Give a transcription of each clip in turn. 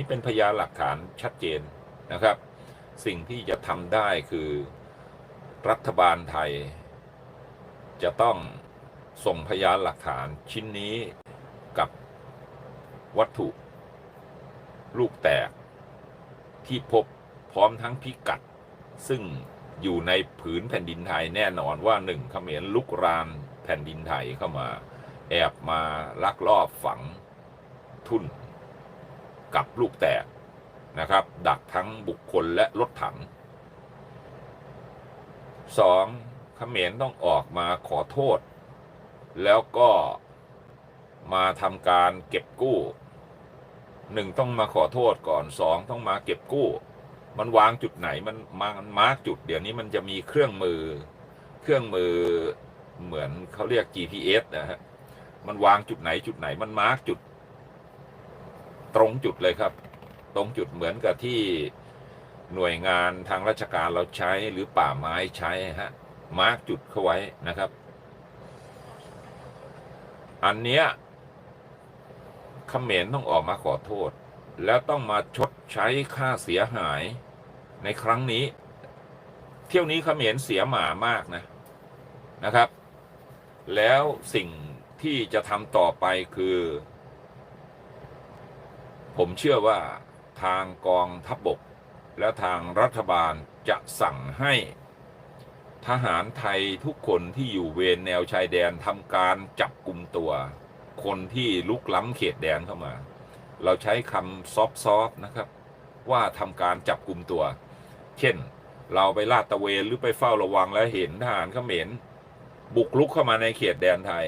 นี้เป็นพยานหลักฐานชัดเจนนะครับ สิ่งที่จะทำได้คือรัฐบาลไทย จะต้องส่งพยานหลักฐานชิ้นนี้กับวัตถุ ลูกแตกที่พบพร้อมทั้งพิกัด ซึ่งอยู่ในผืนแผ่นดินไทยแน่นอนว่าหนึ่งเขมรลุกรานแผ่นดินไทยเข้ามา แอบมาลักลอบฝังทุน กับลูกแตกนะครับ ดักทั้งบุคคลและรถถังสองเขมรต้องออกมาขอโทษ แล้วก็มาทำการเก็บกู้หนึ่งต้องมาขอโทษก่อนสองต้องมาเก็บกู้ มันวางจุดไหนมันมามันมาร์กจุด เดี๋ยวนี้มันจะมีเครื่องมือ เครื่องมือเหมือนเขาเรียก GPS นะฮะมันวางจุดไหนจุดไหนมันมาร์กจุด ตรงจุดเลยครับ ตรงจุดเหมือนกับที่หน่วยงานทางราชการเราใช้หรือป่าไม้ใช้ฮะมาร์กจุดเข้าไว้นะครับ อันเนี้ยเขมรต้องออกมาขอโทษ แล้วต้องมาชดใช้ค่าเสียหายในครั้งนี้ เที่ยวนี้เขมรเสียหมามากนะนะครับ แล้วสิ่งที่จะทำต่อไปคือ ผมเชื่อว่าทางกองทัพบบก และทางรัฐบาลจะสั่งให้ทหารไทยทุกคนที่อยู่เวรแนวชายแดนทำการจับกลุ่มตัว คนที่ลุกล้ำเขตแดนเข้ามา เราใช้คำซอฟๆนะครับ ว่าทำการจับกลุ่มตัว เช่น เราไปลาดตระเวนหรือไปเฝ้าระวังแล้วเห็นทหารเขมรบุกลุกเข้ามาในเขตแดนไทย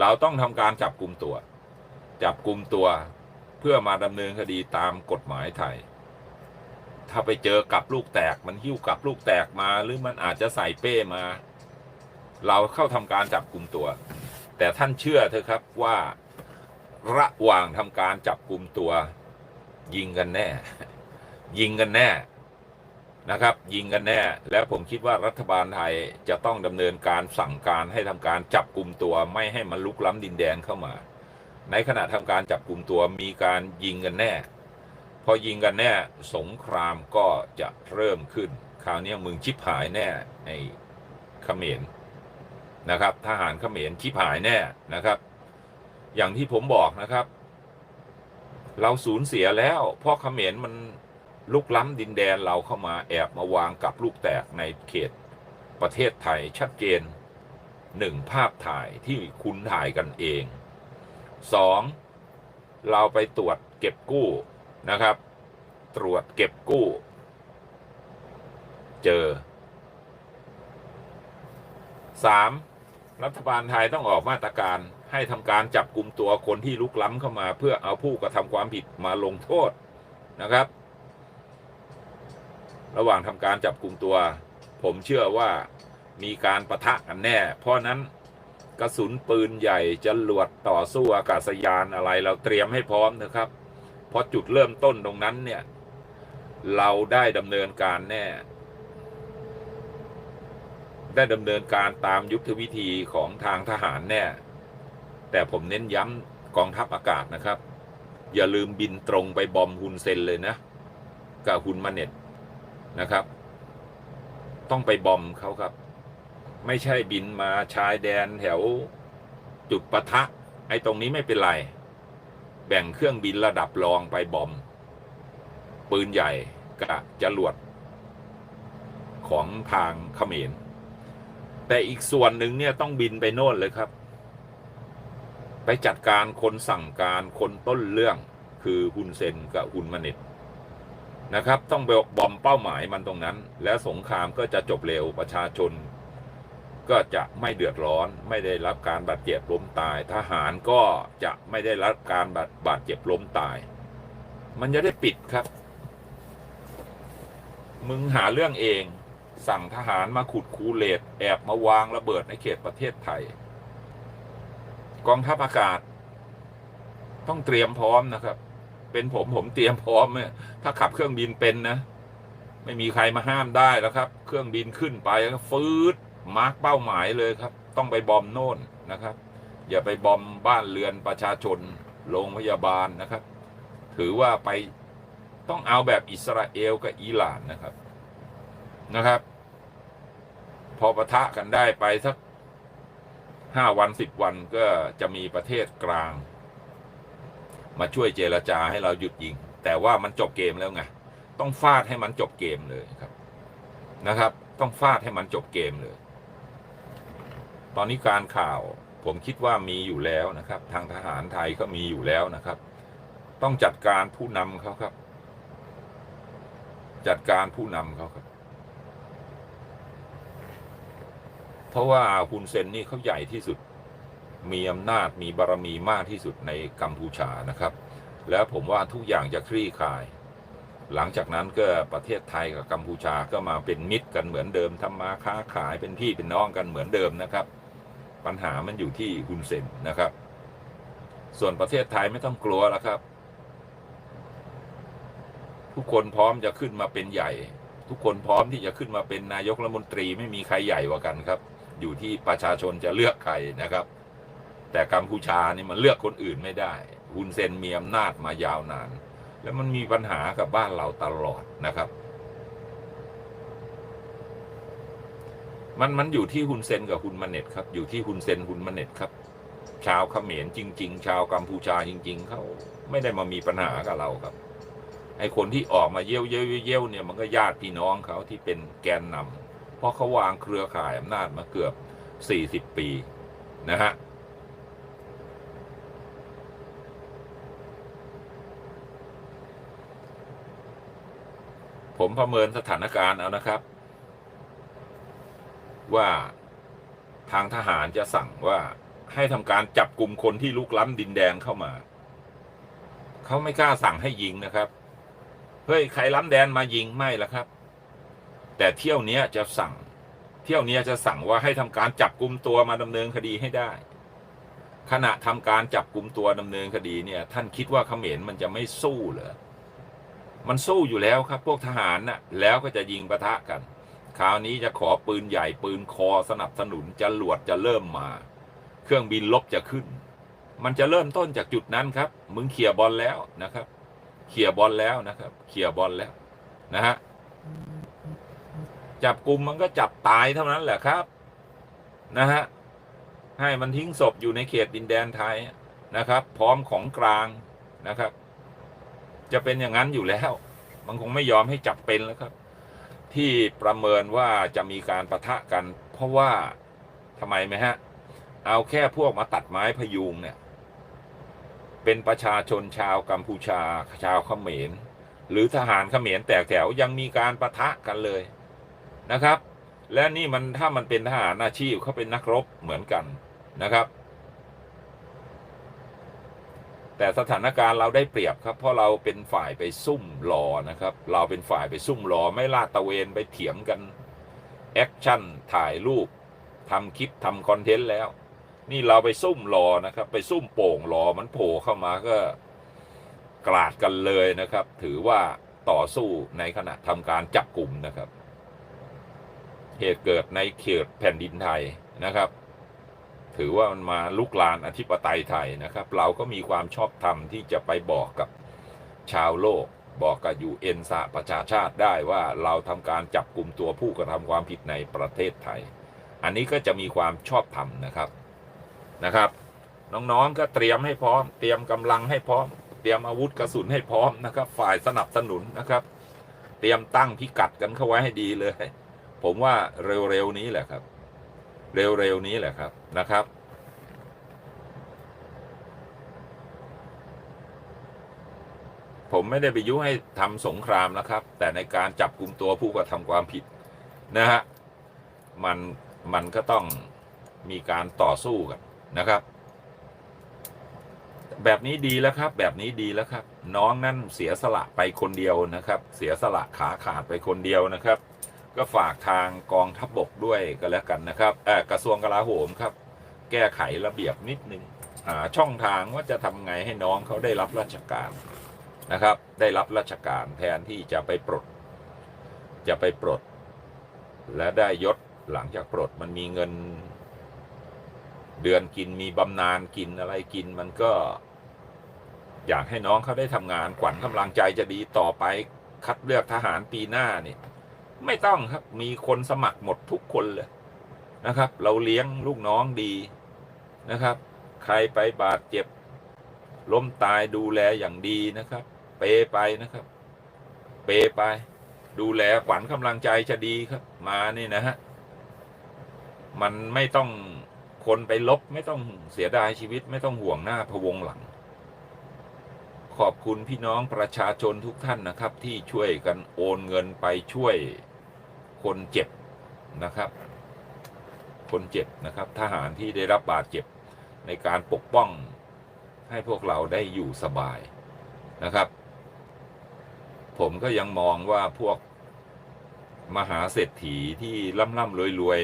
เราต้องทำการจับกลุ่มตัว จับกลุ่มตัว เพื่อมาดำเนินคดีตามกฎหมายไทย ถ้าไปเจอกับลูกแตกมันหิ้วกับลูกแตกมา หรือมันอาจจะใส่เป้มา เราเข้าทำการจับกลุ่มตัว แต่ท่านเชื่อเถอะครับว่าระหว่างทำการจับกลุ่มตัว ยิงกันแน่ ยิงกันแน่นะครับ ยิงกันแน่ และผมคิดว่ารัฐบาลไทยจะต้องดำเนินการสั่งการให้ทำการจับกลุ่มตัวไม่ให้มันลุกล้ำดินแดนเข้ามา ในขณะทำการจับกลุ่มตัวมีการยิงกันแน่ พอยิงกันแน่ สงครามก็จะเริ่มขึ้น คราวนี้มึงชิบหายแน่ไอ้เขมรนะครับทหารเขมรชิบหายแน่นะครับ อย่างที่ผมบอกนะครับ เราสูญเสียแล้ว เพราะเขมรมันลุกล้ำดินแดนเราเข้ามาแอบมาวางกับลูกแตกในเขตประเทศไทยชัดเจนหนึ่งภาพถ่ายที่คุณถ่ายกันเอง สองเราไปตรวจเก็บกู้นะครับ ตรวจเก็บกู้ เจอสามรัฐบาลไทยต้องออกมาตรการให้ทำการจับกลุ่มตัวคนที่ลุกล้ำเข้ามา เพื่อเอาผู้กระทำความผิดมาลงโทษนะครับ ระหว่างทำการจับกลุ่มตัว ผมเชื่อว่ามีการประทะกันแน่ เพราะนั้น กระสุนปืนใหญ่จรวดต่อสู้อากาศยานอะไร เราเตรียมให้พร้อมนะครับ เพราะจุดเริ่มต้นตรงนั้นเนี่ย เราได้ดำเนินการแน่ ได้ดำเนินการตามยุทธวิธีของทางทหารแน่ แต่ผมเน้นย้ำกองทัพอากาศนะครับ อย่าลืมบินตรงไปบอมฮุนเซนเลยนะกับฮุนมาเน็ตนะครับ ต้องไปบอมเขาครับ ไม่ใช่บินมาชายแดนแถวจุดปะทะ ไอ้ตรงนี้ไม่เป็นไร แบ่งเครื่องบินระดับรองไปบอม ปืนใหญ่กับจรวด ของทางเขมร แต่อีกส่วนหนึ่งเนี่ยต้องบินไปโน่นเลยครับ ไปจัดการคนสั่งการคนต้นเรื่องคือฮุนเซนกับฮุนมาเน็ตนะครับ ต้องไปบอมเป้าหมายมันตรงนั้น แล้วสงครามก็จะจบเร็วประชาชน ก็จะไม่เดือดร้อน ไม่ได้รับการบาดเจ็บล้มตาย ทหารก็จะไม่ได้รับการบาดบาดเจ็บล้มตาย มันจะได้ปิดครับ มึงหาเรื่องเอง สั่งทหารมาขุดคูเลตแอบมาวางระเบิดในเขตประเทศไทย กองทัพอากาศ ต้องเตรียมพร้อมนะครับ เป็นผมผมเตรียมพร้อมเนี่ยถ้าขับเครื่องบินเป็นนะ ไม่มีใครมาห้ามได้แล้วครับ เครื่องบินขึ้นไปก็ฟืด มาร์กเป้าหมายเลยครับ ต้องไปบอมโน่นนะครับ อย่าไปบอมบ้านเรือนประชาชนโรงพยาบาลนะครับ ถือว่าไปต้องเอาแบบอิสราเอลกับอิหร่านนะครับนะครับ พอปะทะกันได้ไปสักห้าวันสิบวันก็จะมีประเทศกลาง มาช่วยเจรจาให้เราหยุดยิง แต่ว่ามันจบเกมแล้วไงต้องฟาดให้มันจบเกมเลยครับนะครับ ต้องฟาดให้มันจบเกมเลย ตอนนี้การข่าวผมคิดว่ามีอยู่แล้วนะครับ ทางทหารไทยก็มีอยู่แล้วนะครับ ต้องจัดการผู้นำเขาครับ จัดการผู้นำเขาครับ เพราะว่าฮุนเซนนี่เขาใหญ่ที่สุด มีอำนาจมีบารมีมากที่สุดในกัมพูชานะครับ แล้วผมว่าทุกอย่างจะคลี่คลาย หลังจากนั้นก็ประเทศไทยกับกัมพูชาก็มาเป็นมิตรกันเหมือนเดิมทำมาค้าขายเป็นพี่เป็นน้องกันเหมือนเดิมนะครับ ปัญหามันอยู่ที่ฮุนเซนนะครับ ส่วนประเทศไทยไม่ต้องกลัวแล้วครับ ทุกคนพร้อมจะขึ้นมาเป็นใหญ่ ทุกคนพร้อมที่จะขึ้นมาเป็นนายกรัฐมนตรีไม่มีใครใหญ่กว่ากันครับ อยู่ที่ประชาชนจะเลือกใครนะครับ แต่กัมพูชานี่มันเลือกคนอื่นไม่ได้ฮุนเซนมีอำนาจมายาวนาน แล้วมันมีปัญหากับบ้านเราตลอดนะครับ มันมันอยู่ที่ฮุนเซนกับฮุนมาเน็ตครับ อยู่ที่ฮุนเซนฮุนมาเน็ตครับ ชาวเขมรจริง ๆ ชาวกัมพูชาจริง ๆ เขาไม่ได้มามีปัญหากับเราครับ ไอ้คนที่ออกมาเยี่ยวเยี่ยวเยี่ยวเนี่ยมันก็ญาติพี่น้องเขาที่เป็นแกนนำเพราะเขาวางเครือข่ายอำนาจมาเกือบสี่สิบปีนะฮะผมประเมินสถานการณ์เอานะครับ ว่าทางทหารจะสั่งว่าให้ทำการจับกลุ่มคนที่ลุกล้ำดินแดงเข้ามา เขาไม่กล้าสั่งให้ยิงนะครับ เฮ้ยใครล้ำแดนมายิงไม่ละครับ แต่เที่ยวเนี้ยจะสั่ง เที่ยวเนี้ยจะสั่งว่าให้ทำการจับกลุ่มตัวมาดำเนินคดีให้ได้ ขณะทำการจับกลุ่มตัวดำเนินคดีเนี่ย ท่านคิดว่าเขมรมันจะไม่สู้เหรอ มันสู้อยู่แล้วครับ พวกทหารน่ะแล้วก็จะยิงปะทะกัน คราวนี้จะขอปืนใหญ่ปืนคอสนับสนุนจะหลวดจะเริ่มมา เครื่องบินลบจะขึ้น มันจะเริ่มต้นจากจุดนั้นครับ มึงเขี่ยบอลแล้วนะครับ เขี่ยบอลแล้วนะครับ เขี่ยบอลแล้วนะฮะจับกลุ่มมันก็จับตายเท่านั้นแหละครับ นะฮะให้มันทิ้งศพอยู่ในเขตดินแดนไทยนะครับ พร้อมของกลางนะครับ จะเป็นอย่างนั้นอยู่แล้ว มันคงไม่ยอมให้จับเป็นแล้วครับ ที่ประเมินว่าจะมีการประทะกัน เพราะว่าทำไมไหมฮะ เอาแค่พวกมาตัดไม้พยุงเนี่ย เป็นประชาชนชาวกัมพูชา ชาวเขมร หรือทหารเขมรแตกแถวยังมีการประทะกันเลยนะครับ และนี่มันถ้ามันเป็นทหารอาชีพเขาเป็นนักรบเหมือนกันนะครับ แต่สถานการณ์เราได้เปรียบครับ เพราะเราเป็นฝ่ายไปซุ่มรอนะครับ เราเป็นฝ่ายไปซุ่มรอไม่ลาดตะเวนไปเถียงกันแอคชั่นถ่ายรูปทำคลิปทำคอนเทนต์แล้ว นี่เราไปซุ่มรอนะครับ ไปซุ่มโป่งรอมันโผล่เข้ามาก็กราดกันเลยนะครับ ถือว่าต่อสู้ในขณะทำการจับกลุ่มนะครับ เหตุเกิดในเขตแผ่นดินไทยนะครับ ถือว่ามันมาลุกลานอธิปไตยไทยนะครับ เราก็มีความชอบธรรมที่จะไปบอกกับชาวโลก บอกกับยูเอ็นสหประชาชาติได้ว่าเราทำการจับกลุ่มตัวผู้กระทำความผิดในประเทศไทย อันนี้ก็จะมีความชอบธรรมนะครับนะครับ น้องๆก็เตรียมให้พร้อม เตรียมกำลังให้พร้อม เตรียมอาวุธกระสุนให้พร้อมนะครับ ฝ่ายสนับสนุนนะครับ เตรียมตั้งพิกัดกันเข้าไว้ให้ดีเลย ผมว่าเร็วๆนี้แหละครับ เร็วๆนี้แหละครับนะครับ ผมไม่ได้ไปยุให้ทำสงครามนะครับ แต่ในการจับกลุ่มตัวผู้กระทำความผิดนะฮะมันมันก็ต้องมีการต่อสู้กันนะครับ แบบนี้ดีแล้วครับ แบบนี้ดีแล้วครับ น้องนั่นเสียสละไปคนเดียวนะครับ เสียสละขาขาดไปคนเดียวนะครับ ก็ฝากทางกองทัพบบกด้วยก็แล้วกันนะครับเออกระทรวงกลาโหมครับ แก้ไขระเบียบนิดนึงหาช่องทางว่าจะทำไงให้น้องเขาได้รับราชการนะครับ ได้รับราชการแทนที่จะไปปลด จะไปปลด และได้ยศหลังจากปลดมันมีเงิน เดือนกินมีบำนาญกินอะไรกินมันก็ อยากให้น้องเขาได้ทำงานขวัญกำลังใจจะดีต่อไปคัดเลือกทหารปีหน้านี่ ไม่ต้องครับมีคนสมัครหมดทุกคนเลยนะครับ เราเลี้ยงลูกน้องดีนะครับ ใครไปบาดเจ็บล้มตายดูแลอย่างดีนะครับ เปไปนะครับ เปไป ดูแลขวัญกำลังใจจะดีครับ มานี่นะฮะมันไม่ต้องคนไปลบไม่ต้องเสียดายชีวิตไม่ต้องห่วงหน้าพวงหลัง ขอบคุณพี่น้องประชาชนทุกท่านนะครับ ที่ช่วยกันโอนเงินไปช่วย คนเจ็บนะครับ คนเจ็บนะครับ ทหารที่ได้รับบาดเจ็บในการปกป้องให้พวกเราได้อยู่สบายนะครับ ผมก็ยังมองว่าพวกมหาเศรษฐีที่ร่ำร่ำรวยรวย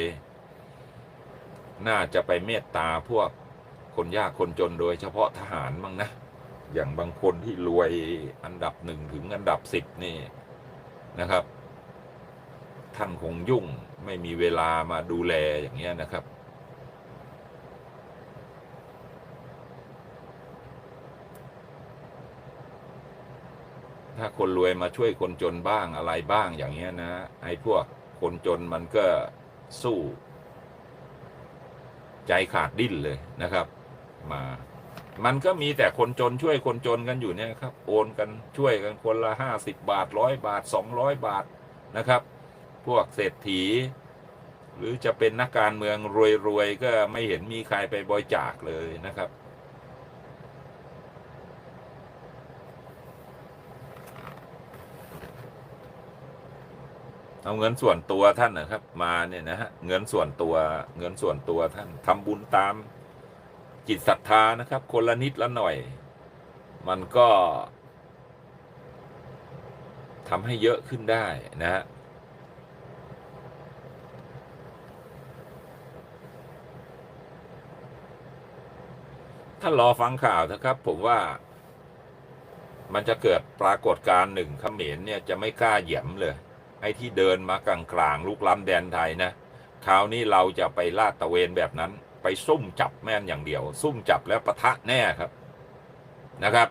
ๆน่าจะไปเมตตาพวกคนยากคนจนโดยเฉพาะทหารมั้งนะ อย่างบางคนที่รวยอันดับหนึ่งถึงอันดับสิบนี่นะครับ ท่านคงยุ่งไม่มีเวลามาดูแลอย่างเงี้ยนะครับ ถ้าคนรวยมาช่วยคนจนบ้างอะไรบ้างอย่างเงี้ยนะไอ้พวกคนจนมันก็สู้ ใจขาดดิ้นเลยนะครับ มา มันก็มีแต่คนจนช่วยคนจนกันอยู่เนี่ยครับ โอนกันช่วยกันคนละห้าสิบบาทร้อยบาทสองร้อยบาทนะครับ พวกเศรษฐี หรือจะเป็นนักการเมืองรวยๆก็ไม่เห็นมีใครไปบริจาคเลยนะครับ เอาเงินส่วนตัวท่านนะครับ มาเนี่ยนะฮะเงินส่วนตัวเงินส่วนตัวท่านทำบุญตามจิตศรัทธานะครับ คนละนิดละหน่อย มันก็ทำให้เยอะขึ้นได้นะฮะ ถ้ารอฟังข่าวนะครับ ผมว่า มันจะเกิดปรากฏการณ์หนึ่งเขมรเนี่ยจะไม่กล้าเหยียมเลย ไอ้ที่เดินมากลางกลางลุกล้ำแดนไทยนะคราวนี้เราจะไปลาดตะเวนแบบนั้น ไปซุ่มจับแม่นอย่างเดียว ซุ่มจับแล้วปะทะแน่ครับนะครับ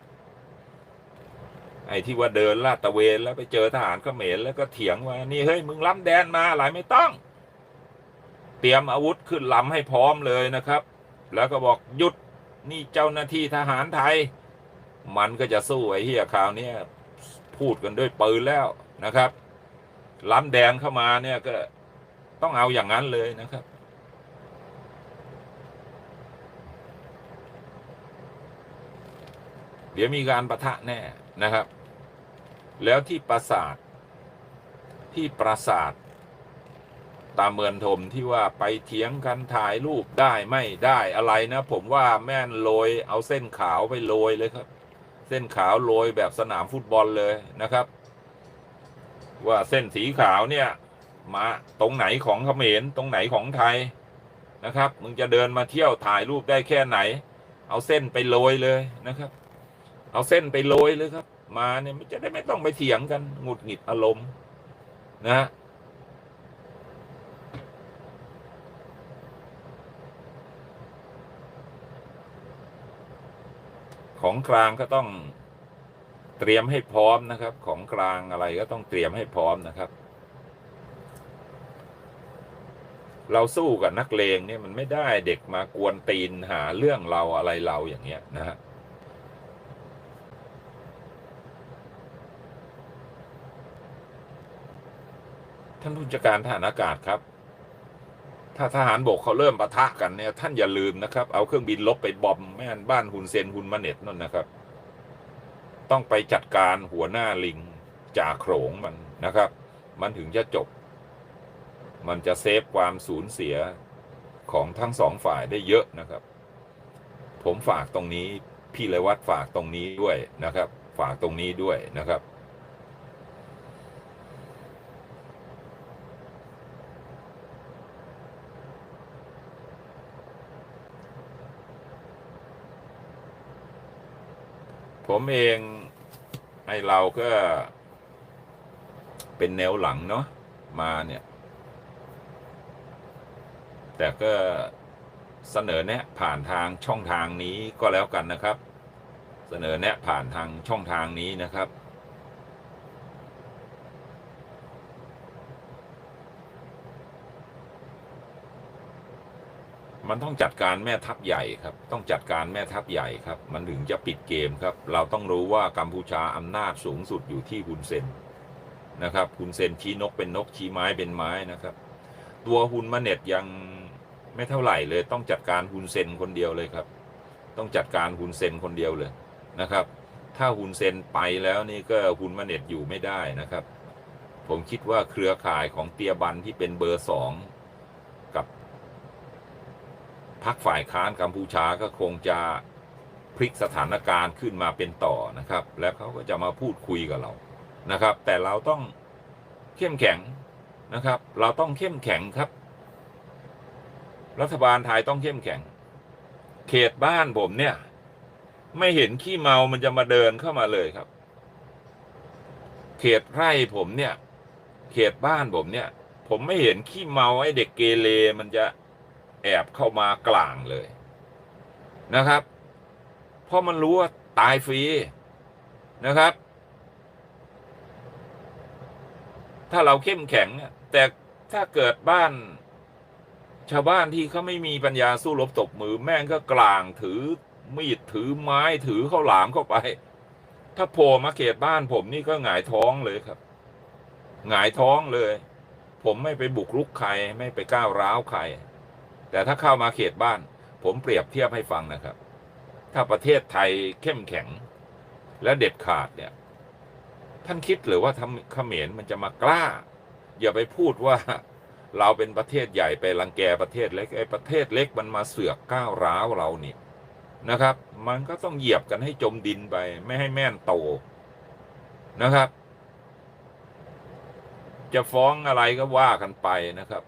ไอ้ที่ว่าเดินลาดตะเวนแล้วไปเจอทหารเขมรแล้วก็เถียงว่านี่เฮ้ยมึงล้ำแดนมาอะไรไม่ต้อง เตรียมอาวุธขึ้นลำให้พร้อมเลยนะครับ แล้วก็บอกหยุด นี่เจ้าหน้าที่ทหารไทย มันก็จะสู้ไอ้เฮียคราวนี้พูดกันด้วยปืนแล้วนะครับ ล้ำแดนเข้ามาเนี่ยก็ต้องเอาอย่างนั้นเลยนะครับ เดี๋ยวมีการประทะแน่นะครับ แล้วที่ปราสาทที่ปราสาท ตามเมือนทมที่ว่าไปเถียงกันถ่ายรูปได้ไม่ได้อะไรนะ ผมว่าแม่นโรยเอาเส้นขาวไปโรยเลยครับ เส้นขาวโรยแบบสนามฟุตบอลเลยนะครับ ว่าเส้นสีขาวเนี่ย มาตรงไหนของเขมรตรงไหนของไทยนะครับ มึงจะเดินมาเที่ยวถ่ายรูปได้แค่ไหน เอาเส้นไปโรยเลยนะครับ เอาเส้นไปโรยเลยครับ มาเนี่ยมันจะได้ไม่ต้องไปเถียงกันหงุดหงิดอารมณ์นะ ของกลางก็ต้องเตรียมให้พร้อมนะครับ ของกลางอะไรก็ต้องเตรียมให้พร้อมนะครับ เราสู้กับนักเลงเนี่ยมันไม่ได้เด็กมากวนตีนหาเรื่องเราอะไรเราอย่างเงี้ยนะฮะท่านผู้จัดการทหารอากาศครับ ถ้าทหารบกเขาเริ่มปะทะกันเนี่ยท่านอย่าลืมนะครับ เอาเครื่องบินลบไปบอมแม่นบ้านฮุนเซนฮุนมาเน็ตนั่นนะครับ ต้องไปจัดการหัวหน้าลิงจ่าโขงมันนะครับ มันถึงจะจบ มันจะเซฟความสูญเสียของทั้งสองฝ่ายได้เยอะนะครับ ผมฝากตรงนี้พี่เลวัตฝากตรงนี้ด้วยนะครับ ฝากตรงนี้ด้วยนะครับ ผมเองไอเราก็เป็นแนวหลังเนาะมาเนี่ย แต่ก็เสนอแนะผ่านทางช่องทางนี้ก็แล้วกันนะครับ เสนอแนะผ่านทางช่องทางนี้นะครับ มันต้องจัดการแม่ทัพใหญ่ครับ ต้องจัดการแม่ทัพใหญ่ครับ มันถึงจะปิดเกมครับ เราต้องรู้ว่ากัมพูชาอำนาจสูงสุดอยู่ที่ฮุนเซนนะครับฮุนเซนชี้นกเป็นนกชี้ไม้เป็นไม้นะครับ ตัวฮุนมาเน็ตยังไม่เท่าไหร่เลย ต้องจัดการฮุนเซนคนเดียวเลยครับ ต้องจัดการฮุนเซนคนเดียวเลยนะครับ ถ้าฮุนเซนไปแล้วนี่ก็ฮุนมาเน็ตอยู่ไม่ได้นะครับ ผมคิดว่าเครือข่ายของเตียบันที่เป็นเบอร์สอง พักฝ่ายค้านกัมพูชาก็คงจะพลิกสถานการณ์ขึ้นมาเป็นต่อนะครับ แล้วเขาก็จะมาพูดคุยกับเรานะครับ แต่เราต้องเข้มแข็งนะครับ เราต้องเข้มแข็งครับ รัฐบาลไทยต้องเข้มแข็ง เขตบ้านผมเนี่ย ไม่เห็นขี้เมามันจะมาเดินเข้ามาเลยครับ เขตไร่ผมเนี่ย เขตบ้านผมเนี่ย ผมไม่เห็นขี้เมาไอ้เด็กเกเรมันจะ อบเข้ามากลางเลยนะครับ เพราะมันรู้ว่าตายฟรีนะครับ ถ้าเราเข้มแข็ง แต่ถ้าเกิดบ้าน ชาวบ้านที่เขาไม่มีปัญญาสู้รบตบมือแม่งก็กลางถือมีดถือไม้ถือข้าวหลามเข้าไป ถ้าโผล่มาเขตบ้านผมนี่ก็หงายท้องเลยครับ หงายท้องเลย ผมไม่ไปบุกรุกใครไม่ไปก้าวร้าวใคร แต่ถ้าเข้ามาเขตบ้าน ผมเปรียบเทียบให้ฟังนะครับ ถ้าประเทศไทยเข้มแข็ง และเด็ดขาดเนี่ย ท่านคิดหรือว่าทำเขมรมันจะมากล้า อย่าไปพูดว่าเราเป็นประเทศใหญ่ไปรังแกประเทศเล็กไอ้ประเทศเล็กมันมาเสือกก้าวร้าวเรานี่นะครับ มันก็ต้องเหยียบกันให้จมดินไป ไม่ให้แม่นโตนะครับ จะฟ้องอะไรก็ว่ากันไปนะครับ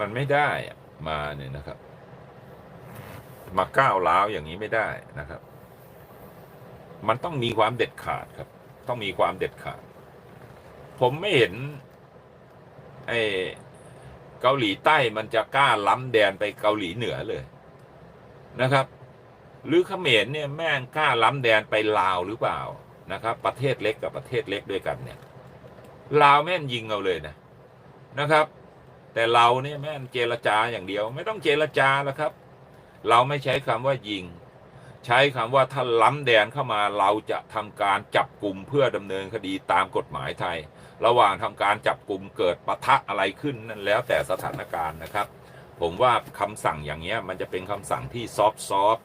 มันไม่ได้มาเนี่ยนะครับ มาก้าวร้าวอย่างนี้ไม่ได้นะครับ มันต้องมีความเด็ดขาดครับ ต้องมีความเด็ดขาด ผมไม่เห็นไอ้เกาหลีใต้มันจะกล้าล้ำแดนไปเกาหลีเหนือเลยนะครับ หรือเขมรเนี่ยแม่งกล้าล้ำแดนไปลาวหรือเปล่านะครับ ประเทศเล็กกับประเทศเล็กด้วยกันเนี่ยลาวแม่งยิงเอาเลยนะนะครับ แต่เราเนี่ยแม่นเจรจาอย่างเดียว ไม่ต้องเจรจาแล้วครับ เราไม่ใช้คำว่ายิง ใช้คำว่าถ้าล้ำแดนเข้ามาเราจะทำการจับกลุ่มเพื่อดำเนินคดีตามกฎหมายไทย ระหว่างทำการจับกลุ่มเกิดปะทะอะไรขึ้นนั่นแล้วแต่สถานการณ์นะครับ ผมว่าคำสั่งอย่างเงี้ยมันจะเป็นคำสั่งที่ซอฟซอฟ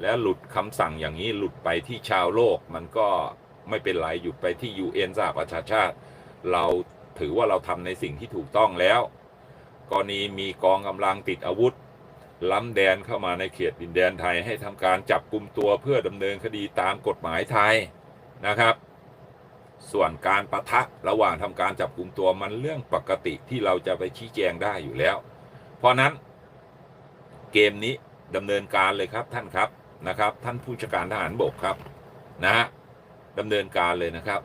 และหลุดคำสั่งอย่างนี้หลุดไปที่ชาวโลกมันก็ไม่เป็นไรหยุดไปที่ UN สหประชาชาติเรา ถือว่าเราทำในสิ่งที่ถูกต้องแล้ว กรณีมีกองกำลังติดอาวุธ ล้ำแดนเข้ามาในเขตดินแดนไทยให้ทำการจับกลุ่มตัวเพื่อดำเนินคดีตามกฎหมายไทยนะครับ ส่วนการประทะระหว่างทำการจับกลุ่มตัวมันเรื่องปกติที่เราจะไปชี้แจงได้อยู่แล้ว เพราะนั้นเกมนี้ดำเนินการเลยครับท่านครับนะครับ ท่านผู้จัดการทหารบกครับนะฮะดำเนินการเลยนะครับ